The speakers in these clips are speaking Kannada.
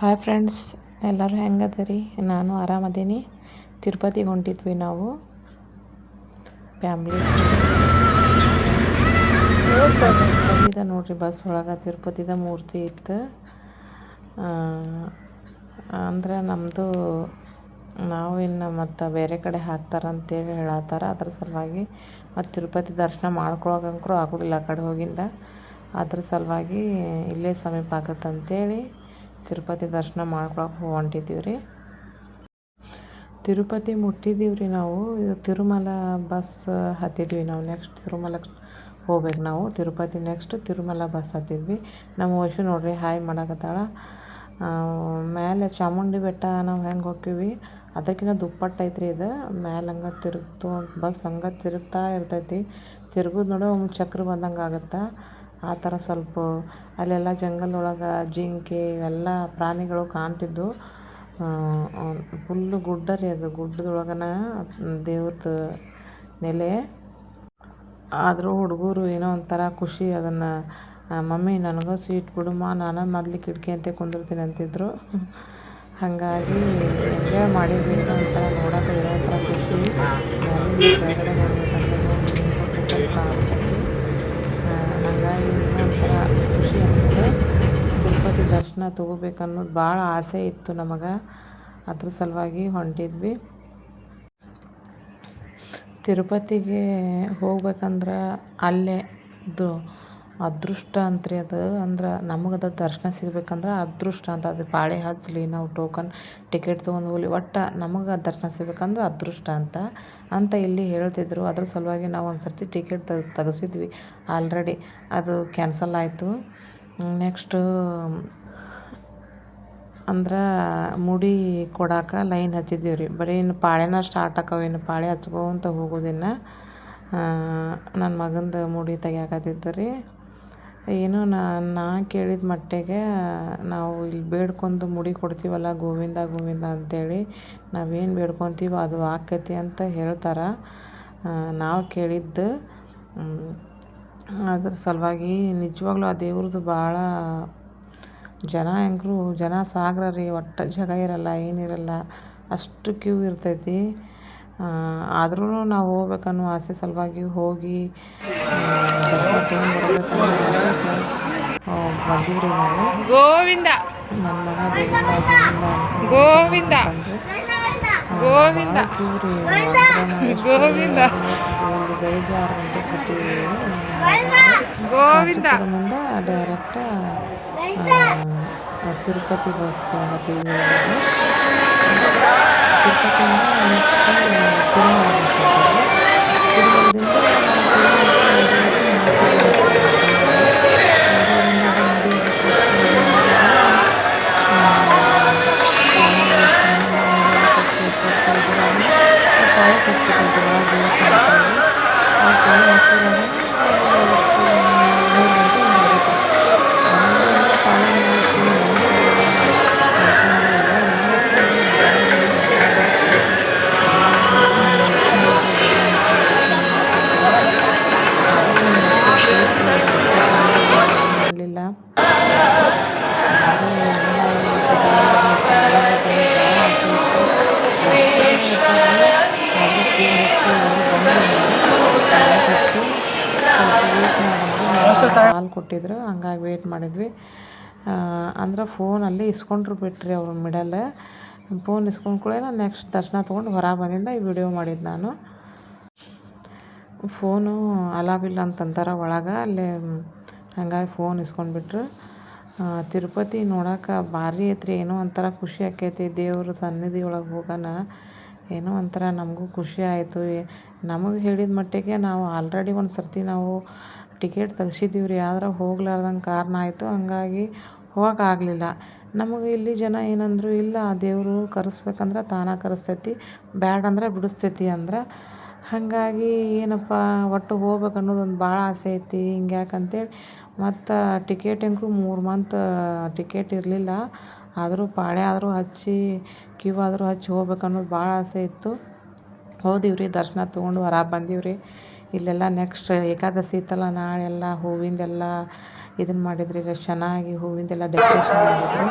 ಹಾಯ್ ಫ್ರೆಂಡ್ಸ್ ಎಲ್ಲರೂ ಹೆಂಗದರಿ? ನಾನು ಆರಾಮದೀನಿ ತಿರುಪತಿಗೆ ಹೊಂಟಿದ್ವಿ ನಾವು. ಫ್ಯಾಮ್ಲಿ ತಿರುಪತಿದ ನೋಡ್ರಿ ಬಸ್ ಒಳಗೆ ತಿರುಪತಿದ ಮೂರ್ತಿ ಇತ್ತು. ಅಂದ್ರೆ ನಮ್ಮದು ನಾವು ಇನ್ನು ಮತ್ತು ಬೇರೆ ಕಡೆ ಹಾಕ್ತಾರಂತೇಳಿ ಹೇಳತ್ತಾರ ಅದ್ರ ಸಲುವಾಗಿ ಮತ್ತು ತಿರುಪತಿ ದರ್ಶನ ಮಾಡ್ಕೊಳಕಂಕ್ರೂ ಆಗೋದಿಲ್ಲ ಆ ಕಡೆ ಹೋಗಿಂದ. ಅದ್ರ ಸಲುವಾಗಿ ಇಲ್ಲೇ ಸಮೀಪ ಆಗುತ್ತಂತೇಳಿ ತಿರುಪತಿ ದರ್ಶನ ಮಾಡ್ಕೊಳಕ್ಕೆ ಹೊಂಟಿದ್ದೀವಿ ರೀ. ತಿರುಪತಿ ಮುಟ್ಟಿದ್ದೀವಿ ರೀ ನಾವು. ತಿರುಮಲ ಬಸ್ ಹತ್ತಿದ್ವಿ ನಾವು ನೆಕ್ಸ್ಟ್ ತಿರುಮಲಕ್ಕೆ ಹೋಗ್ಬೇಕು ನಾವು. ತಿರುಪತಿ ನೆಕ್ಸ್ಟ್ ತಿರುಮಲ ಬಸ್ ಹತ್ತಿದ್ವಿ. ನಮ್ಮ ವಯಸ್ಸು ನೋಡ್ರಿ ಹಾಯ್ ಮಾಡಕತ್ತಾಳ. ಮೇಲೆ ಚಾಮುಂಡಿ ಬೆಟ್ಟ ನಾವು ಹೆಂಗೆ ಹೋಗ್ತೀವಿ ಅದಕ್ಕಿಂತ ದುಪ್ಪಟ್ಟು ಐತ್ರಿ ಇದು. ಮೇಲೆ ಹಂಗೆ ತಿರುಗ್ತು, ಬಸ್ ಹಂಗೆ ತಿರುಗ್ತಾ ಇರ್ತೈತಿ. ತಿರುಗೋದು ನೋಡೋ, ಒಂದು ಚಕ್ರ ಬಂದಂಗೆ ಆಗುತ್ತೆ. ಆ ಥರ ಸ್ವಲ್ಪ ಅಲ್ಲೆಲ್ಲ ಜಂಗಲ್ದೊಳಗೆ ಜಿಂಕೆ ಇವೆಲ್ಲ ಪ್ರಾಣಿಗಳು ಕಾಣ್ತಿದ್ದವು ಫುಲ್ಲು ಗುಡ್ಡ ರೀ ಅದು. ಗುಡ್ಡದೊಳಗನ ದೇವ್ರದ್ದು ನೆಲೆ. ಆದರೂ ಹುಡುಗರು ಏನೋ ಒಂಥರ ಖುಷಿ ಅದನ್ನು ಮಮ್ಮಿ, ನನಗೂ ಸ್ವೀಟ್ ಬಿಡುಮ್ಮ ನಾನು ಮೊದ್ಲು ಕಿಟಕಿ ಅಂತ ಕುಂದಿರ್ತೀನಿ ಅಂತಿದ್ರು. ಹಾಗಾಗಿ ಎಂಜಾಯ್ ಮಾಡಿದ್ವಿ ಏನೋ ಒಂಥರ ನೋಡೋಕೆ ಏನೋ ಒಂಥರ ಖುಷಿ. ಏನೋ ಒಂಥರ ಖುಷಿ ಅನಿಸ್ತು ತಿರುಪತಿ ದರ್ಶನ ತೊಗೋಬೇಕನ್ನೋದು ಭಾಳ ಆಸೆ ಇತ್ತು ನಮಗೆ. ಅದ್ರ ಸಲುವಾಗಿ ಹೊಂಟಿದ್ವಿ. ತಿರುಪತಿಗೆ ಹೋಗ್ಬೇಕಂದ್ರೆ ಅಲ್ಲೇ ದು ಅದೃಷ್ಟ ಅಂತ್ರಿ ಅದು. ಅಂದ್ರೆ ನಮಗೆ ದರ್ಶನ ಸಿಗ್ಬೇಕಂದ್ರೆ ಅದೃಷ್ಟ ಅಂತ. ಅದು ಪಾಳೆ ಹಚ್ಚಲಿ, ನಾವು ಟೋಕನ್ ಟಿಕೆಟ್ ತೊಗೊಂಡು ಹೋಗ್ಲಿ, ಒಟ್ಟು ನಮಗೆ ದರ್ಶನ ಸಿಗ್ಬೇಕಂದ್ರೆ ಅದೃಷ್ಟ ಅಂತ. ಅಂತ ಇಲ್ಲಿ ಹೇಳ್ತಿದ್ರು. ಅದ್ರ ಸಲುವಾಗಿ ನಾವು ಒಂದು ಸರ್ತಿ ಟಿಕೆಟ್ ತೆಗ್ ತೆಗೆಸಿದ್ವಿ. ಆಲ್ರೆಡಿ ಅದು ಕ್ಯಾನ್ಸಲ್ ಆಯಿತು. ನೆಕ್ಸ್ಟು ಅಂದ್ರೆ ಮುಡಿ ಕೊಡಾಕ ಲೈನ್ ಹಚ್ಚಿದ್ದೀವಿ ರೀ. ಬರೀ ಇನ್ನು ಪಾಳೆನ ಸ್ಟಾರ್ಟ್ ಆಕವೇನು ಪಾಳೆ ಹಚ್ಕೊಂತ ಹೋಗೋದಿನ್ನು ನನ್ನ ಮಗಂದು ಮುಡಿ ತೆಗಿಯಾಕತ್ತಿದ್ದ ರೀ. ಏನೋ ನಾ ಕೇಳಿದ ಮಟ್ಟಿಗೆ ನಾವು ಇಲ್ಲಿ ಬೇಡ್ಕೊಂಡು ಮುಡಿ ಕೊಡ್ತೀವಲ್ಲ ಗೋವಿಂದ ಗೋವಿಂದ ಅಂತೇಳಿ ನಾವೇನು ಬೇಡ್ಕೊತೀವೋ ಅದು ಆಕೈತಿ ಅಂತ ಹೇಳ್ತಾರೆ. ನಾವು ಕೇಳಿದ್ದು ಅದ್ರ ಸಲುವಾಗಿ ನಿಜವಾಗ್ಲೂ ಆ ದೇವ್ರದ್ದು ಭಾಳ ಜನ ಹೆಂಗ್ರು, ಜನ ಸಾಗರ ರೀ ಒಟ್ಟು ಜಾಗ ಇರಲ್ಲ, ಏನಿರಲ್ಲ, ಅಷ್ಟು ಕ್ಯೂ ಇರ್ತೈತಿ. ಆದ್ರೂ ನಾವು ಹೋಗ್ಬೇಕನ್ನೋ ಆಸೆ ಸಲುವಾಗಿ ಹೋಗಿ ದರ್ಶನ ತೊಗೊಂಡು ಬಂದೀವಿ ರೀ ನಾವು. ಗೋವಿಂದ. ನನ್ನ ಮಗ ಗೋವಿಂದ. ಗೋವಿಂದ. ಗೋವಿಂದ. ಗೋವಿಂದ ಒಂದು ಬೆಳಿಗ್ಗೆ ಆರು ಗಂಟೆ ಕೊಟ್ಟಿವಿ ಗೋವಿಂದ. ಡೈರೆಕ್ಟ್ ತಿರುಪತಿ ಬಸ್ ಹತ್ತಿದ್ವಿ ತಿರುಪತಿಯಿಂದ ನೆಕ್ಸ್ಟ್ ತಿರುಮಲ ಬಸ್ ಹತ್ತಿದ್ವಿ ತಿರುಮಲದಿಂದ ಹಾಲು ಕೊಟ್ಟಿದ್ರು, ಹಂಗಾಗಿ ವೇಟ್ ಮಾಡಿದ್ವಿ. ಅಂದ್ರೆ ಫೋನ್ ಅಲ್ಲೇ ಇಸ್ಕೊಂಡ್ರು ಬಿಟ್ರಿ ಅವ್ರ ಮಿಡಲ್ ಫೋನ್ ಇಸ್ಕೊಂಡು ಕೂಡ ನೆಕ್ಸ್ಟ್ ದರ್ಶನ ತೊಗೊಂಡು ಹೊರ ಬಂದಿಂದ ಈ ವಿಡಿಯೋ ಮಾಡಿದ್ದು ನಾನು. ಫೋನು ಅಲಾವಿಲ್ಲ ಅಂತಂತಾರೆ ಒಳಗೆ, ಅಲ್ಲಿ ಹಂಗಾಗಿ ಫೋನ್ ಇಸ್ಕೊಂಡ್ಬಿಟ್ರು ತಿರುಪತಿ ನೋಡೋಕೆ ಭಾರಿ ಐತ್ರಿ, ಏನೋ ಒಂಥರ ಖುಷಿ ಆಕೈತಿ, ದೇವ್ರ ಸನ್ನಿಧಿ ಒಳಗೆ ಹೋಗೋಣ ಏನೋ ಒಂಥರ ನಮಗೂ ಖುಷಿ ಆಯಿತು. ನಮಗೆ ಹೇಳಿದ ಮಟ್ಟಿಗೆ ನಾವು ಆಲ್ರೆಡಿ ಒಂದು ಸರ್ತಿ ನಾವು ಟಿಕೆಟ್ ತೆಗ್ಸಿದ್ದೀವಿ ರೀ ಆದ್ರೆ ಹೋಗ್ಲಾರ್ದಂಗೆ ಕಾರಣ ಆಯಿತು. ಹಂಗಾಗಿ ಹೋಗೋಕ್ಕಾಗಲಿಲ್ಲ ನಮಗೆ ಇಲ್ಲಿ ಜನ ಏನಂದರು, ಇಲ್ಲ, ದೇವರು ಕರೆಸ್ಬೇಕಂದ್ರೆ ತಾನೇ ಕರೆಸ್ತೈತಿ ಬ್ಯಾಡ ಅಂದ್ರೆ ಬಿಡಿಸ್ತೈತಿ ಅಂದ್ರೆ. ಹಾಗಾಗಿ ಏನಪ್ಪ, ಒಟ್ಟು ಹೋಗ್ಬೇಕು ಅನ್ನೋದೊಂದು ಭಾಳ ಆಸೆ ಐತಿ. ಹಿಂಗೆ ಯಾಕಂತೇಳಿ ಮತ್ತು ಟಿಕೆಟ್ ಹೆಂಗೂ ಮೂರು ಮಂತ್ ಟಿಕೆಟ್ ಇರಲಿಲ್ಲ. ಆದರೂ ಪಾಳೆ ಆದರೂ ಹಚ್ಚಿ, ಕ್ಯೂ ಆದರೂ ಹಚ್ಚಿ ಹೋಗ್ಬೇಕು ಅನ್ನೋದು ಭಾಳ ಆಸೆ ಇತ್ತು. ಹೋದಿವ್ರಿ, ದರ್ಶನ ತೊಗೊಂಡು ಹೊರ ಬಂದೀವಿ ಇಲ್ಲೆಲ್ಲ ನೆಕ್ಸ್ಟ್ ಏಕಾದಶಿ ಇತ್ತಲ್ಲ ನಾಳೆಲ್ಲ ಹೂವಿಂದೆಲ್ಲ ಇದನ್ನು ಮಾಡಿದ್ರಿ ಈಗ ಚೆನ್ನಾಗಿ ಹೂವಿಂದೆಲ್ಲ ಡೆಕೋರೇಷನ್ ಮಾಡಿದ್ರು.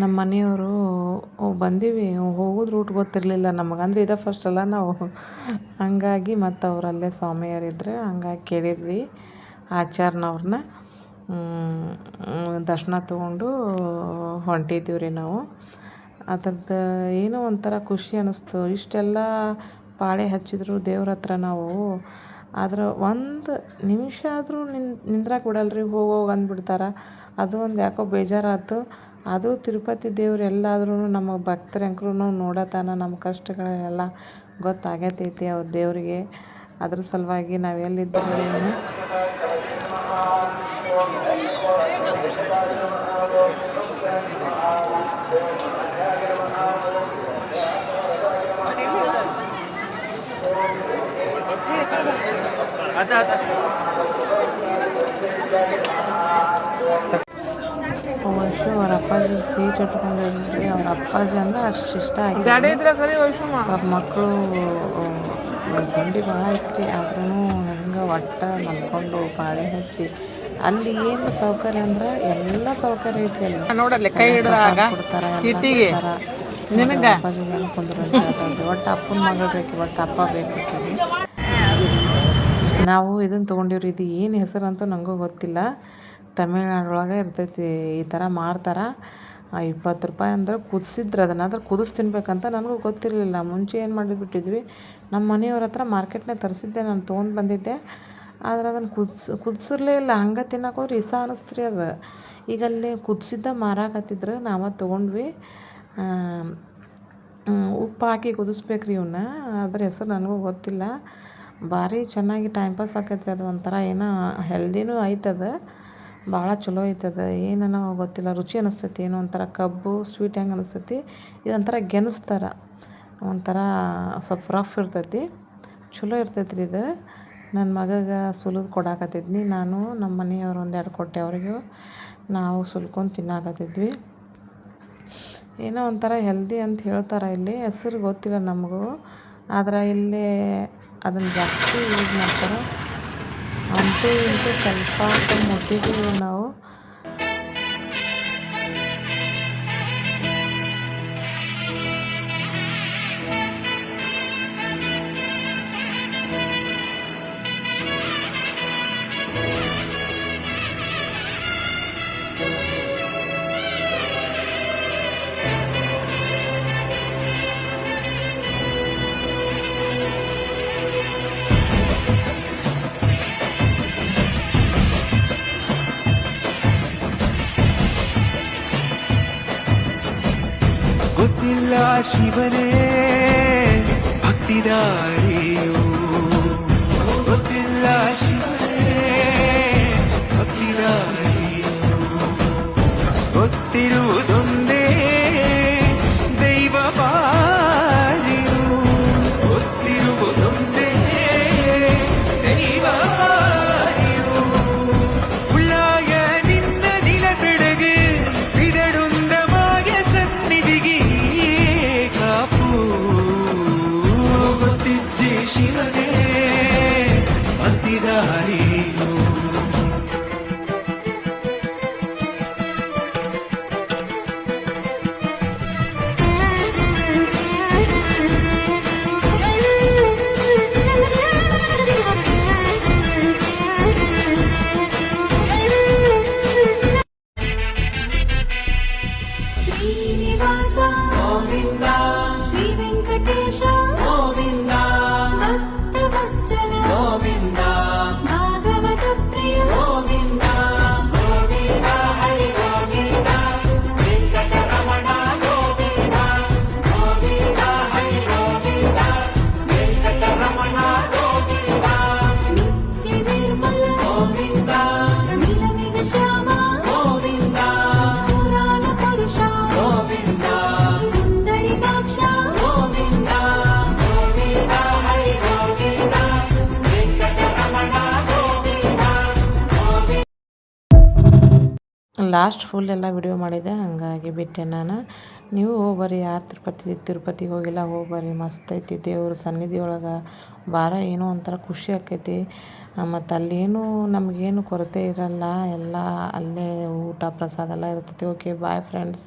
ನಮ್ಮ ಮನೆಯವರು ಬಂದೀವಿ. ಹೋಗೋದು ರೂಟ್ ಗೊತ್ತಿರಲಿಲ್ಲ. ನಮಗಂದ್ರೆ ಇದೇ ಫಸ್ಟ್ ಅಲ್ಲ ನಾವು. ಹಂಗಾಗಿ ಮತ್ತು ಅವರಲ್ಲೇ ಸ್ವಾಮಿಯರಿದ್ರೆ ಹಂಗಾಗಿ ಕೇಳಿದ್ವಿ ಆಚಾರ್ನವ್ರನ್ನ. ದರ್ಶನ ತೊಗೊಂಡು ಹೊಂಟಿದ್ದೀವಿ ರೀ ನಾವು. ಅದ್ರದ್ದು ಏನೋ ಒಂಥರ ಖುಷಿ ಅನ್ನಿಸ್ತು ಇಷ್ಟೆಲ್ಲ ಪಾಳೆ ಹಚ್ಚಿದ್ರು ದೇವ್ರ ಹತ್ರ ನಾವು. ಆದ್ರೆ ಒಂದು ನಿಮಿಷ ಆದರೂ ನಿನ್ ನಿಂದ್ರಕ್ಕೆ ಬಿಡಲ್ರಿ, ಹೋಗಿ ಅಂದ್ಬಿಡ್ತಾರೆ. ಅದು ಒಂದು ಯಾಕೋ ಬೇಜಾರಾಯ್ತು ಆದರೂ ತಿರುಪತಿ ದೇವ್ರು ಎಲ್ಲಾದ್ರೂ ನಮ್ಮ ಭಕ್ತರಂಕ್ರೂ ನೋಡತಾನ ನಮ್ಮ ಕಷ್ಟಗಳೆಲ್ಲ ಗೊತ್ತಾಗತೈತಿ ಅವ್ರ ದೇವರಿಗೆ. ಅದ್ರ ಸಲುವಾಗಿ ನಾವು ಎಲ್ಲಿದ್ದರೂ ವರ್ಷ ಅವ್ರ ಅಪ್ಪಾಜಿ ಇಟ್ಕೊಂಡಿದ್ರಿ ಅವ್ರ ಅಪ್ಪಾಜಿ ಅಂದ್ರೆ ಅಷ್ಟು ಇಷ್ಟ ಆಯ್ತು. ಮಕ್ಕಳು ತಿಂಡಿ ಭಾಳ ಐತ್ರಿ. ಆದ್ರೂ ಹೆಂಗೆ ಒಟ್ಟ ಮಲ್ಕೊಂಡು ಬಾಳೆ ಹಚ್ಚಿ ಅಲ್ಲಿ ಏನು ಸೌಕರ್ಯ ಅಂದ್ರೆ ಎಲ್ಲ ಸೌಕರ್ಯ ಐತಿ ಅಲ್ಲಿ. ನೋಡಲ್ಲಿ ಕೈ ಹಿಡಿದಾಗ ನಿನಗ? ಒಟ್ಟು ಅಪ್ಪನ ಮಗಳು ಬೇಕು ಒಟ್ಟು ಅಪ್ಪ ಬೇಕು ನಾವು ಇದನ್ನು ತೊಗೊಂಡಿವ್ರಿ ಇದು ಏನು ಹೆಸರು ಅಂತ ನನಗೂ ಗೊತ್ತಿಲ್ಲ. ತಮಿಳ್ನಾಡೊಳಗೆ ಇರ್ತೈತಿ, ಈ ಥರ ಮಾರ್ತಾರೆ. ಇಪ್ಪತ್ತು ರೂಪಾಯಿ ಅಂದ್ರೆ ಕುದಿಸಿದ್ರು ಅದನ್ನು ಅದ್ರ ಕುದಿಸ್ ತಿನ್ಬೇಕಂತ ನನಗೂ ಗೊತ್ತಿರಲಿಲ್ಲ. ಮುಂಚೆ ಏನು ಮಾಡಿಬಿಟ್ಟಿದ್ವಿ ನಮ್ಮ ಮನೆಯವ್ರ ಹತ್ರ ಮಾರ್ಕೆಟ್ನಾಗ ತರಿಸಿದ್ದೆ, ನಾನು ತೊಗೊಂಡು ಬಂದಿದ್ದೆ. ಆದ್ರೆ ಅದನ್ನು ಕುದಿಸ್, ಕುದಿಸಿರ್ಲೇ ಇಲ್ಲ, ಹಂಗೆ ತಿನ್ನೋಕೆ ಹೋಗಿ ಇಸ ಅನ್ನಿಸ್ತು ರೀ ಅದು. ಈಗ ಅಲ್ಲಿ ಕುದಿಸಿದ್ದ ಮಾರಾಕತ್ತಿದ್ರು ನಾವು ತೊಗೊಂಡ್ವಿ. ಉಪ್ಪು ಹಾಕಿ ಕುದಿಸ್ಬೇಕು ರೀ ಇವನ್ನ ಅದ್ರ ಹೆಸರು ನನಗೂ ಗೊತ್ತಿಲ್ಲ. ಭಾರಿ ಚೆನ್ನಾಗಿ ಟೈಮ್ ಪಾಸ್ ಆಕೈತ್ರಿ, ಅದು ಒಂಥರ ಏನೋ ಹೆಲ್ದಿನೂ ಐತದ. ಭಾಳ ಚಲೋ ಐತದ, ಏನನೋ ಗೊತ್ತಿಲ್ಲ, ರುಚಿ ಅನಿಸ್ತೈತಿ, ಏನೋ ಒಂಥರ ಕಬ್ಬು ಸ್ವೀಟ್ ಹೆಂಗೆ ಅನಿಸ್ತೈತಿ, ಇದೊಂಥರ ಗೆನಸ್ತಾರ ಒಂಥರ ಸ್ವಲ್ಪ ರಫ್ ಇರ್ತೈತಿ, ಚಲೋ ಇರ್ತೈತಿ ರೀ ಇದು. ನನ್ನ ಮಗಗೆ ಸುಲಿದು ಕೊಡಾಕತ್ತಿದ್ನಿ, ನಾನು ನಮ್ಮ ಮನೆಯವ್ರು ಒಂದೆರಡು ಕೊಟ್ಟೆ ಅವ್ರಿಗೂ, ನಾವು ಸುಲ್ಕೊಂಡು ತಿನ್ನಾಕತ್ತಿದ್ವಿ. ಏನೋ ಒಂಥರ ಹೆಲ್ದಿ ಅಂತ ಹೇಳ್ತಾರೆ ಇಲ್ಲಿ, ಹೆಸರು ಗೊತ್ತಿಲ್ಲ ನಮಗೂ, ಆದ್ರೆ ಇಲ್ಲಿ ಅದನ್ನು ಜಾಸ್ತಿ ಯೂಸ್ ಮಾಡ್ತಾರೆ. ಅಂತೂ ಇಂತೂ ಸ್ವಲ್ಪ ಮುಟ್ಟಿದ್ದೀವಿ ನಾವು. ಗೊತ್ತಿಲ್ಲ ಶಿವನೇ ಲಾಸ್ಟ್ ಫುಲ್ ಎಲ್ಲ ವಿಡಿಯೋ ಮಾಡಿದೆ, ಹಾಗಾಗಿ ಬಿಟ್ಟೆ ನಾನು. ನೀವು ಹೋಗ್ಬರ್ರಿ, ಯಾರು ತಿರುಪತಿ ತಿರುಪತಿಗೆ ಹೋಗಿಲ್ಲ, ಹೋಗ್ಬರ್ರಿ. ಮಸ್ತ್ ಐತಿ, ದೇವ್ರ ಸನ್ನಿಧಿ ಒಳಗೆ ಭಾರ ಏನೋ ಒಂಥರ ಖುಷಿ ಆಕೈತಿ. ಮತ್ತು ಅಲ್ಲೇನು ನಮಗೇನು ಕೊರತೆ ಇರಲ್ಲ, ಎಲ್ಲ ಅಲ್ಲೇ ಊಟ ಪ್ರಸಾದ ಎಲ್ಲ ಇರ್ತೈತಿ. Okay bye friends